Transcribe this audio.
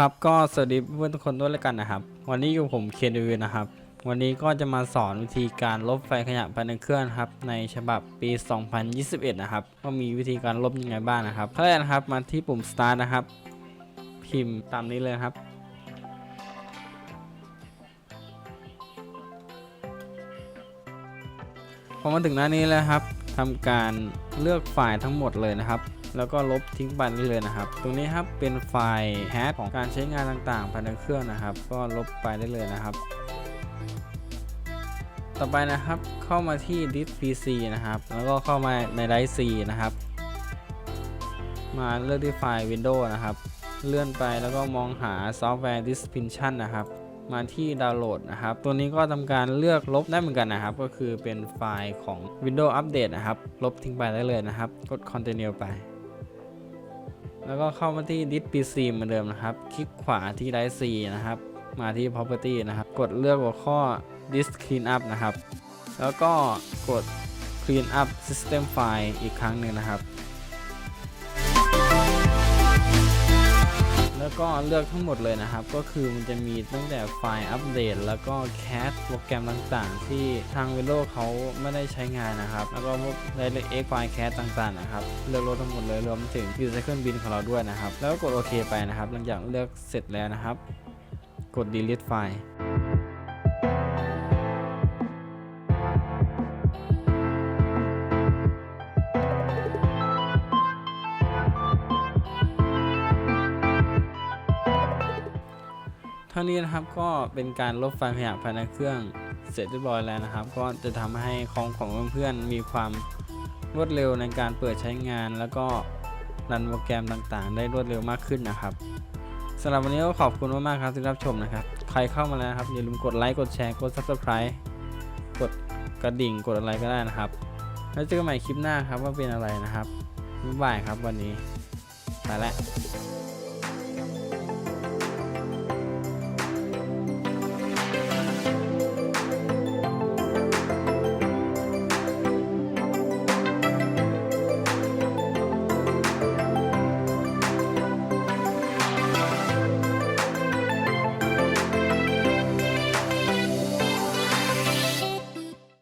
ครับก็สวัสดีเพื่อนทุกคนด้วยแล้วกันนะครับ วันนี้อยู่ผมเคนวีนะครับ วันนี้ก็จะมาสอนวิธีการลบไฟขยะภายในเครื่องครับในฉบับปี 2021 นะครับว่ามีวิธีการลบยังไงบ้างนะครับขั้นแรกนะครับมาที่ปุ่ม start นะครับ พิมพ์ตามนี้เลยครับ พอมาถึงหน้านี้แล้วครับ ทำการเลือกไฟล์ทั้งหมดเลยนะครับ แล้วก็ลบทิ้งไปได้เลยนะครับ ตรงนี้ครับเป็นไฟล์แฮชของการใช้งานต่างๆภายในเครื่องนะครับ ก็ลบไปได้เลยนะครับ ต่อไปนะครับเข้ามาที่ disk pc นะครับ แล้วก็เข้ามาใน drive c นะครับ มาเลือกที่ไฟล์ windows นะครับ เลื่อนไปแล้วก็มองหาซอฟต์แวร์ distribution นะครับ มาที่ดาวน์โหลดนะครับ ตัวนี้ก็ทำการเลือกลบได้เหมือนกันนะครับ ก็คือเป็นไฟล์ของ Windows Update นะครับ ลบทิ้งไปได้เลยนะครับ กด continue ไป แล้วก็เข้ามาที่ disk PC เหมือนเดิมนะครับ คลิกขวาที่ drive C นะครับ มาที่ property นะครับ กดเลือกหัวข้อ disk cleanup นะครับ แล้วก็กด clean up system file อีกครั้งหนึ่งนะครับ แล้วก็เลือกทั้งหมดเลยนะครับ ก็คือมันจะมีตั้งแต่ไฟล์อัปเดต แล้วก็แคสโปรแกรมต่างๆ ที่ทางวิโลเขาไม่ได้ใช้งานนะครับ แล้วก็พวก DirectX ไฟล์แคสต่างๆนะครับ เลือกลดทั้งหมดเลยรวมถึงยูไซเคิลบินของเราด้วยนะครับ แล้วก็กดโอเคไปนะครับ หลังจากเลือกเสร็จแล้วนะครับ กด delete ไฟล์ ท่านี้นะครับก็เป็นการลบไฟล์ขยะภายในเครื่องเสร็จเรียบร้อยแล้วนะครับ ก็จะทำให้คอมของเพื่อนๆมีความรวดเร็วในการเปิดใช้งาน แล้วก็รันโปรแกรมต่างๆ ได้รวดเร็วมากขึ้นนะครับสำหรับวันนี้ก็ขอบคุณมากๆครับที่รับชมนะครับ ใครเข้ามาแล้วครับอย่าลืมกดไลค์กดแชร์กด subscribe กดกระดิ่งกดอะไรก็ได้นะครับ แล้วเจอกันใหม่คลิปหน้าครับว่าเป็นอะไรนะครับบ๊ายบายครับวันนี้ไปแล้ว